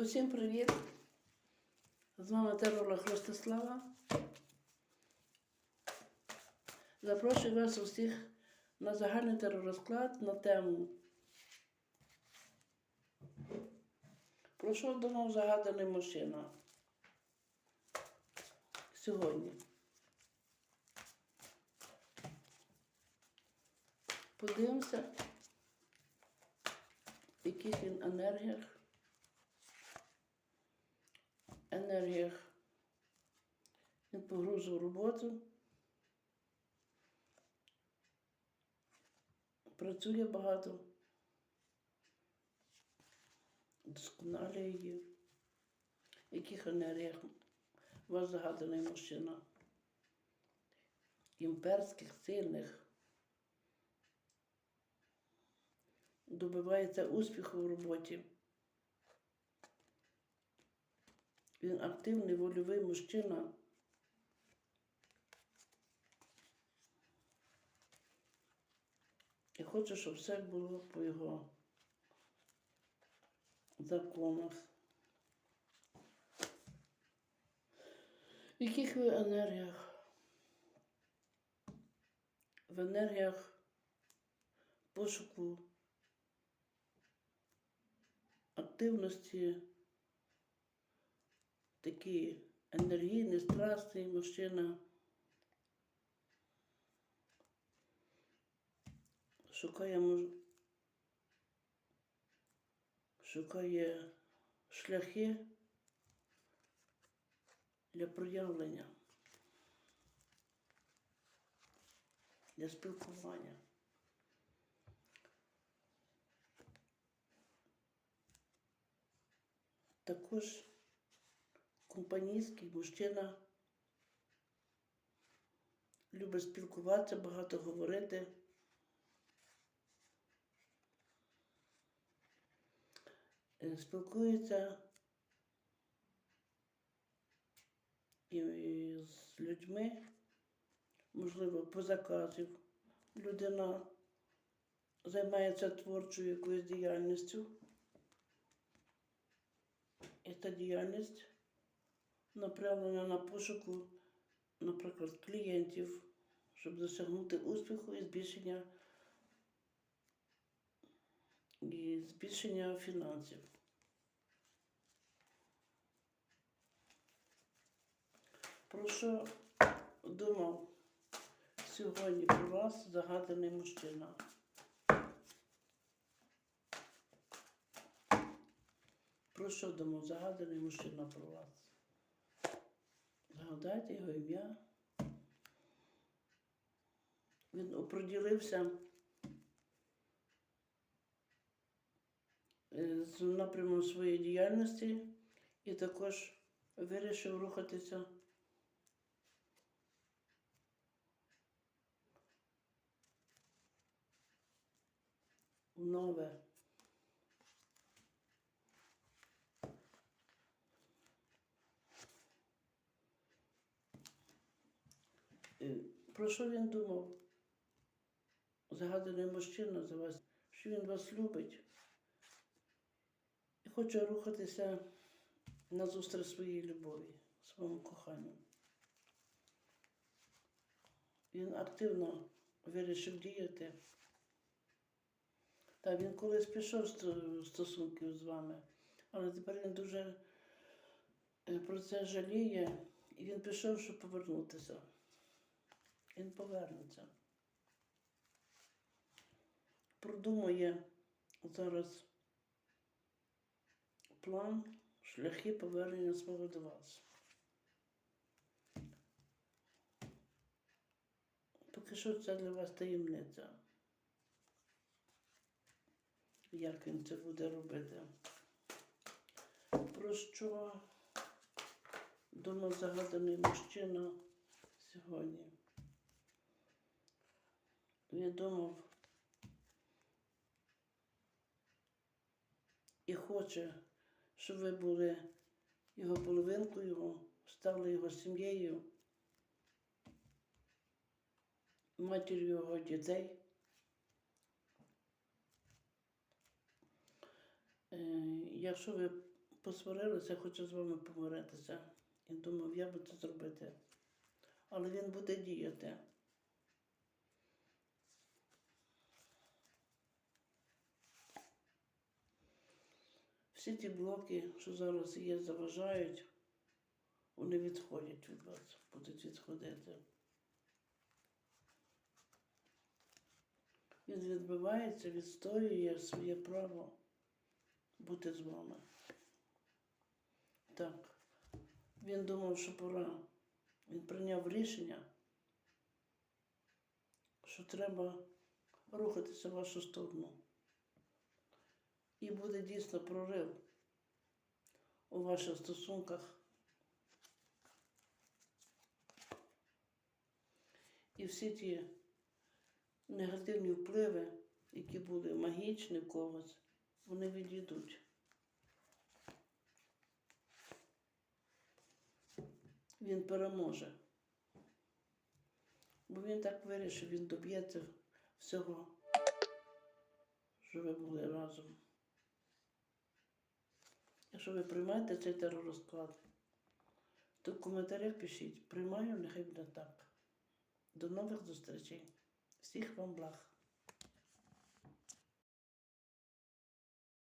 Усім привіт! З вами теролог Ростислава. Запрошую вас усіх на загальний теророзклад на тему. Про що думав загаданий мужчина сьогодні? Подивимося, в яких він енергіях. Енергіях він погрузив роботу, працює багато, досконалює її. В яких енергіях ваш загаданий мужчина? Імперських, сильних. Добивається успіху в роботі. Він активний вольовий мужчина. І хоче, щоб все було по його законах. В яких ви енергіях? В енергіях пошуку активності такий енергійний, страстний мужчина. Шукає, муж... шукає шляхи для проявлення, для спілкування. Також компанійський мужчина, любить спілкуватися, багато говорити. Е, Спілкується і з людьми, можливо, по заказів. Людина займається творчою якоюсь діяльністю. І та діяльність направлена на пошуку, наприклад, клієнтів, щоб досягнути успіху і збільшення і збільшення фінансів. Про що думав сьогодні про вас загаданий мужчина? Про що думав загаданий мужчина про вас? Згадайте його ім'я. Він оприділився е, з напрямом своєї діяльності і також вирішив рухатися в нове. Про що він думав? Загаданий мужчина за вас, що він вас любить і хоче рухатися назустріч своїй любові, своєму коханню. Він активно вирішив діяти. Та він колись пішов з стосунків з вами, але тепер він дуже е, про це жаліє, і він пішов, щоб повернутися. Він повернеться. Продумує зараз план, шляхи повернення свого до вас. Поки що це для вас таємниця. Як він це буде робити? Про що думав загаданий мужчина сьогодні? Він думав і хоче, щоб ви були його половинкою, стали його сім'єю, матір'ю його дітей. Е, Якщо ви посварилися, хоче з вами помиритися. І думав, я би це зробити. Але він буде діяти. Всі ті блоки, що зараз є, заважають, вони відходять від вас, будуть відходити. Він відбивається, відстоює своє право бути з вами. Так. Він думав, що пора. Він прийняв рішення, що треба рухатися в вашу сторону. І буде дійсно прорив у ваших стосунках. І всі ті негативні впливи, які були магічні в когось, вони відійдуть. Він переможе. Бо він так вирішив, він доб'ється всього, що ви були разом. Якщо ви приймаєте цей теророзклад, то в коментарях пишіть, приймаю, нехай буде так. До нових зустрічей. Всіх вам благ.